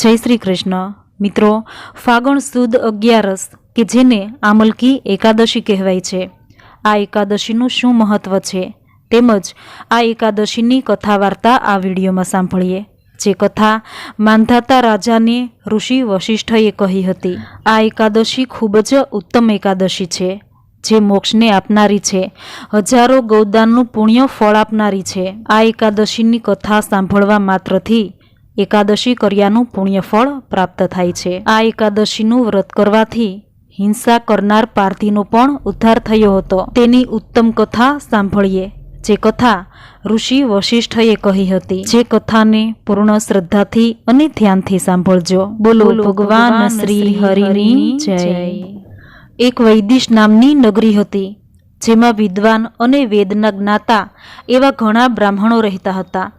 જય શ્રી કૃષ્ણ. મિત્રો, ફાગણ સુદ અગિયારસ, કે જેને આમલકી એકાદશી કહેવાય છે. આ એકાદશીનું શું મહત્વ છે? તેમજ આ એકાદશીની કથા વાર્તા આ વિડીયોમાં સાંભળીએ, જે કથા માંધાતા રાજાને ઋષિ વશિષ્ઠએ કહી હતી. આ એકાદશી ખૂબ જ ઉત્તમ એકાદશી છે, જે મોક્ષને આપનારી છે, હજારો ગૌદાનનું પુણ્ય ફળ આપનારી છે. આ એકાદશીની કથા સાંભળવા માત્રથી એકાદશી કર્યાનું પુણ્યફળ પ્રાપ્ત થાય છે. આ એકાદશીનું વ્રત કરવાથી હિંસા કરનાર પારધીનો પણ ઉદ્ધાર થયો હતો. તેની ઉત્તમ કથા સાંભળીએ જે કથા ઋષિ વશિષ્ઠએ કહી હતી. જે કથાને પૂર્ણ શ્રદ્ધાથી અને ધ્યાનથી સાંભળજો. બોલો ભગવાન શ્રી હરિની જય. એક વૈદિશ નામની નગરી હતી જેમાં વિદ્વાન અને વેદના જ્ઞાતા એવા ઘણા બ્રાહ્મણો રહેતા હતા.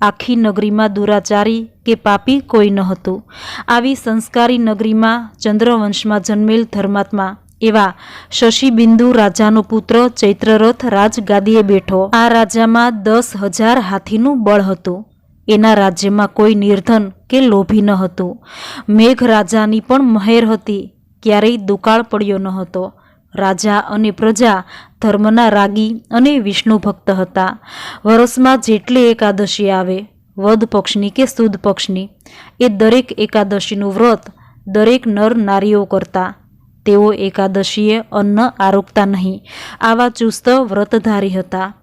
આખી નગરીમાં દુરાચારી કે પાપી કોઈ ન હતું. આવી સંસ્કારી નગરીમાં ચંદ્રવંશમાં જન્મેલ ધર્માત્મા એવા શશીબિંદુ રાજાનો પુત્ર ચૈત્રરથ રાજગાદીએ બેઠો. આ રાજામાં દસ હજાર હાથીનું બળ હતું. એના રાજ્યમાં કોઈ નિર્ધન કે લોભી ન હતું. મેઘ રાજાની પણ મહેર હતી. ક્યારેય દુકાળ પડ્યો ન હતો. રાજા અને પ્રજા ધર્મના રાગી અને વિષ્ણુ ભક્ત હતા. વરસમાં જેટલી એકાદશી આવે, વદ પક્ષની કે સુદ પક્ષની, એ દરેક એકાદશીનું વ્રત દરેક નર નારીઓ કરતા. તેઓ એકાદશીએ અન્ન આરોગતા નહીં. આવા ચુસ્ત વ્રતધારી હતા.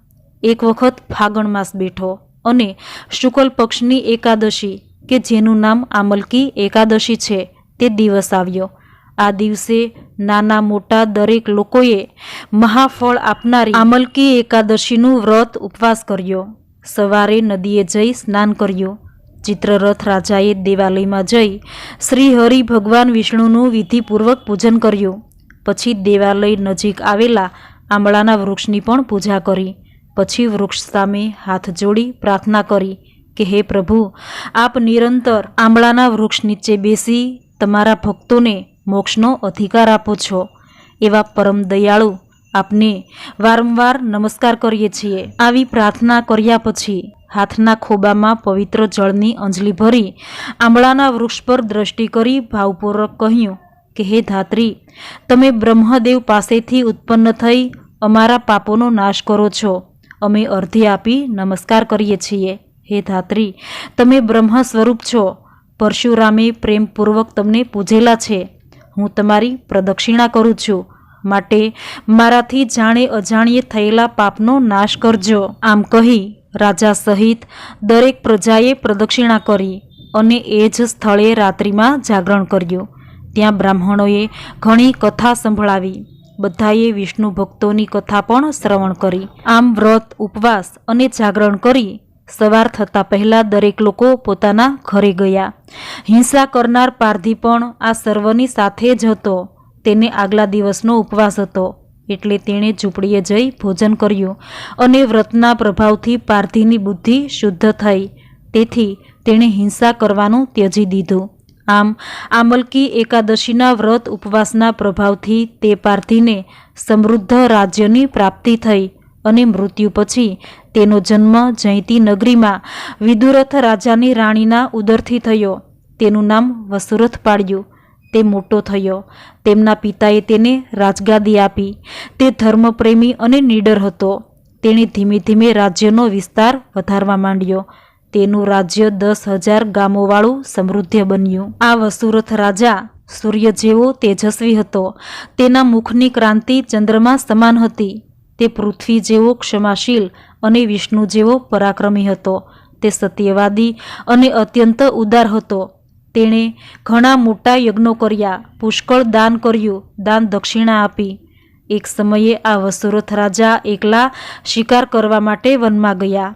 એક વખત ફાગણ માસ બેઠો અને શુકલ પક્ષની એકાદશી, કે જેનું નામ આમલકી એકાદશી છે, તે દિવસ આવ્યો. આ દિવસે નાના મોટા દરેક લોકોએ મહાફળ આપનારી આમલકી એકાદશીનું વ્રત ઉપવાસ કર્યો. સવારે નદીએ જઈ સ્નાન કર્યું. ચિત્રરથ રાજાએ દેવાલયમાં જઈ શ્રી હરિ ભગવાન વિષ્ણુનું વિધિપૂર્વક પૂજન કર્યું. પછી દેવાલય નજીક આવેલા આંબળાના વૃક્ષની પણ પૂજા કરી. પછી વૃક્ષ સામે હાથ જોડી પ્રાર્થના કરી કે, હે પ્રભુ, આપ નિરંતર આંબળાના વૃક્ષ નીચે બેસી તમારા ભક્તોને મોક્ષનો અધિકાર આપો છો. એવા પરમ દયાળુ આપને વારંવાર નમસ્કાર કરીએ છીએ. આવી પ્રાર્થના કર્યા પછી હાથના ખોબામાં પવિત્ર જળની અંજલિ ભરી આંબળાના વૃક્ષ પર દ્રષ્ટિ કરી ભાવપૂર્વક કહ્યું કે, હે ધાત્રી, તમે બ્રહ્મદેવ પાસેથી ઉત્પન્ન થઈ અમારા પાપોનો નાશ કરો છો. અમે અર્ધી આપી નમસ્કાર કરીએ છીએ. હે ધાત્રી, તમે બ્રહ્મ સ્વરૂપ છો. પરશુરામે પ્રેમપૂર્વક તમને પૂજેલા છે. હું તમારી પ્રદક્ષિણા કરું છું. માટે મારાથી જાણે અજાણ્યે થયેલા પાપનો નાશ કરજો. આમ કહી રાજા સહિત દરેક પ્રજાએ પ્રદક્ષિણા કરી અને એ જ સ્થળે રાત્રિમાં જાગરણ કર્યું. ત્યાં બ્રાહ્મણોએ ઘણી કથા સંભળાવી. બધાએ વિષ્ણુ ભક્તોની કથા પણ શ્રવણ કરી. આમ વ્રત, ઉપવાસ અને જાગરણ કરી સવાર થતાં પહેલાં દરેક લોકો પોતાના ઘરે ગયા. હિંસા કરનાર પારધી પણ આ સર્વની સાથે જ હતો. તેને આગલા દિવસનો ઉપવાસ હતો. એટલે તેણે ઝૂંપડીએ જઈ ભોજન કર્યું અને વ્રતના પ્રભાવથી પારધીની બુદ્ધિ શુદ્ધ થઈ. તેથી તેણે હિંસા કરવાનું ત્યજી દીધું. આમ, આમલકી એકાદશીના વ્રત ઉપવાસના પ્રભાવથી તે પારધીને સમૃદ્ધ રાજ્યની પ્રાપ્તિ થઈ. અને મૃત્યુ પછી તેનો જન્મ જયંતી નગરીમાં વિદુરથ રાજાની રાણીના ઉદરથી થયો. તેનું નામ વસુરથ પાડ્યું. તે મોટો થયો. તેમના પિતાએ તેને રાજગાદી આપી. તે ધર્મપ્રેમી અને નીડર હતો. તેણે ધીમે ધીમે રાજ્યનો વિસ્તાર વધારવા માંડ્યો. તેનું રાજ્ય દસ હજાર ગામોવાળું સમૃદ્ધ બન્યું. આ વસુરથ રાજા સૂર્ય જેવો તેજસ્વી હતો. તેના મુખની ક્રાંતિ ચંદ્રમા સમાન હતી. તે પૃથ્વી જેવો ક્ષમાશીલ અને વિષ્ણુ જેવો પરાક્રમી હતો. તે સત્યવાદી અને અત્યંત ઉદાર હતો. તેણે ઘણા મોટા યજ્ઞો કર્યા, પુષ્કળ દાન કર્યું, દાન દક્ષિણા આપી. એક સમયે આ વસુરથ રાજા એકલા શિકાર કરવા માટે વનમાં ગયા.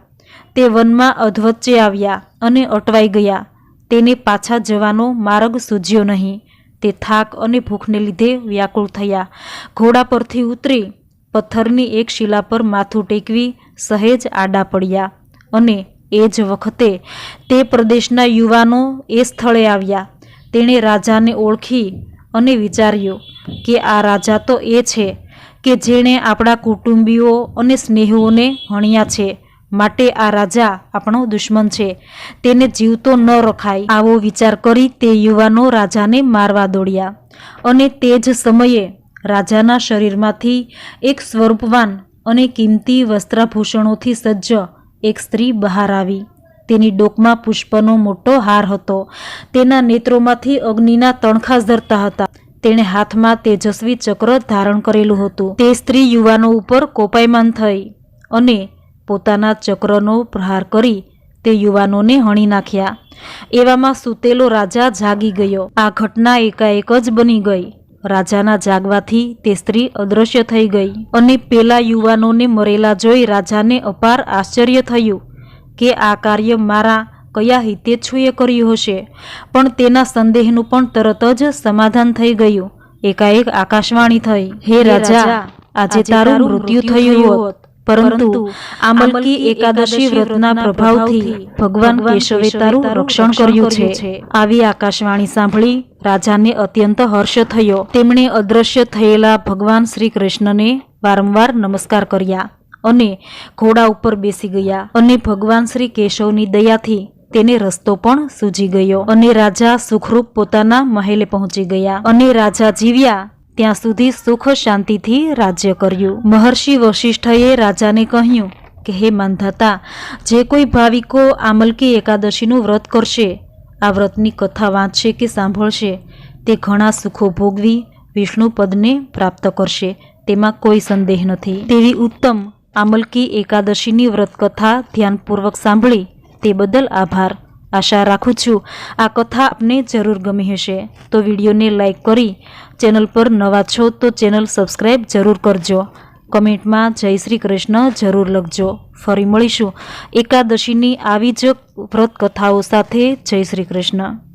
તે વનમાં અધવચ્ચે આવ્યા અને અટવાઈ ગયા. તેને પાછા જવાનો માર્ગ સૂજ્યો નહીં. તે થાક અને ભૂખને લીધે વ્યાકુળ થયા. ઘોડા પરથી ઉતરી પથ્થરની એક શિલા પર માથું ટેકવી સહેજ આડા પડ્યા અને એ જ વખતે તે પ્રદેશના યુવાનો એ સ્થળે આવ્યા. તેણે રાજાને ઓળખી અને વિચાર્યું કે આ રાજા તો એ છે કે જેણે આપણા કુટુંબીઓ અને સ્નેહીઓને હણ્યા છે. માટે આ રાજા આપણો દુશ્મન છે. તેને જીવતો ન રખાય. આવો વિચાર કરી તે યુવાનો રાજાને મારવા દોડ્યા અને તે જ સમયે રાજાના શરીરમાંથી એક સ્વરૂપવાન અને કિંમતી વસ્ત્રાભૂષણોથી સજ્જ એક સ્ત્રી બહાર આવી. તેની ડોકમાં પુષ્પનો મોટો હાર હતો. તેના નેત્રોમાંથી અગ્નિના તણખા ઝરતા હતા. તેણે હાથમાં તેજસ્વી ચક્ર ધારણ કરેલું હતું. તે સ્ત્રી યુવાનો ઉપર કોપાયમાન થઈ અને પોતાના ચક્રનો પ્રહાર કરી તે યુવાનોને હણી નાખ્યા. એવામાં સૂતેલો રાજા જાગી ગયો. આ ઘટના એકાએક જ બની ગઈ. રાજાના જાગવાથી તે સ્ત્રી અદ્રશ્ય થઈ ગઈ અને પેલા યુવાનોને મરેલા જોઈ રાજાને અપાર આશ્ચર્ય થયું કે આ કાર્ય મારા કયા હિતેચ્છુએ કર્યું હશે. પણ તેના સંદેહનું પણ તરત જ સમાધાન થઈ ગયું. એકાએક આકાશવાણી થઈ. હે રાજા, આજે તારું મૃત્યુ થયું હોત. પરંતુ આમલકી એકાદશી વ્રતના પ્રભાવથી ભગવાન કેશવે તારું રક્ષણ કર્યું છે. આવી આકાશવાણી સાંભળી રાજાને અત્યંત હર્ષ થયો. તેમણે અદ્રશ્ય થયેલા ભગવાન શ્રી કૃષ્ણને વારંવાર નમસ્કાર કર્યા અને ઘોડા ઉપર બેસી ગયા અને ભગવાન શ્રી કેશવની દયાથી તેને રસ્તો પણ સૂજી ગયો અને રાજા સુખરૂપ પોતાના મહેલે પહોંચી ગયા અને રાજા જીવ્યા ત્યાં સુધી સુખ શાંતિથી રાજ્ય કર્યું. મહર્ષિ વશિષ્ઠએ રાજાને કહ્યું કે, હે માંધાતા જે કોઈ ભાવિકો આમલકી એકાદશીનું વ્રત કરશે, આ વ્રતની કથા વાંચશે કે સાંભળશે, તે ઘણા સુખો ભોગવી વિષ્ણુ પદને પ્રાપ્ત કરશે, તેમાં કોઈ સંદેહ નથી. તેવી ઉત્તમ આમલકી એકાદશીની વ્રતકથા ધ્યાનપૂર્વક સાંભળી તે બદલ આભાર. આશા રાખું છું આ કથા આપને જરૂર ગમી હશે. તો વિડીયોને લાઈક કરી ચેનલ પર નવા છો તો ચેનલ સબસ્ક્રાઈબ જરૂર કરજો. કમેન્ટમાં જય શ્રી કૃષ્ણ જરૂર લખજો. ફરી મળીશું એકાદશીની આવી જ વ્રત કથાઓ સાથે. જય શ્રી કૃષ્ણ.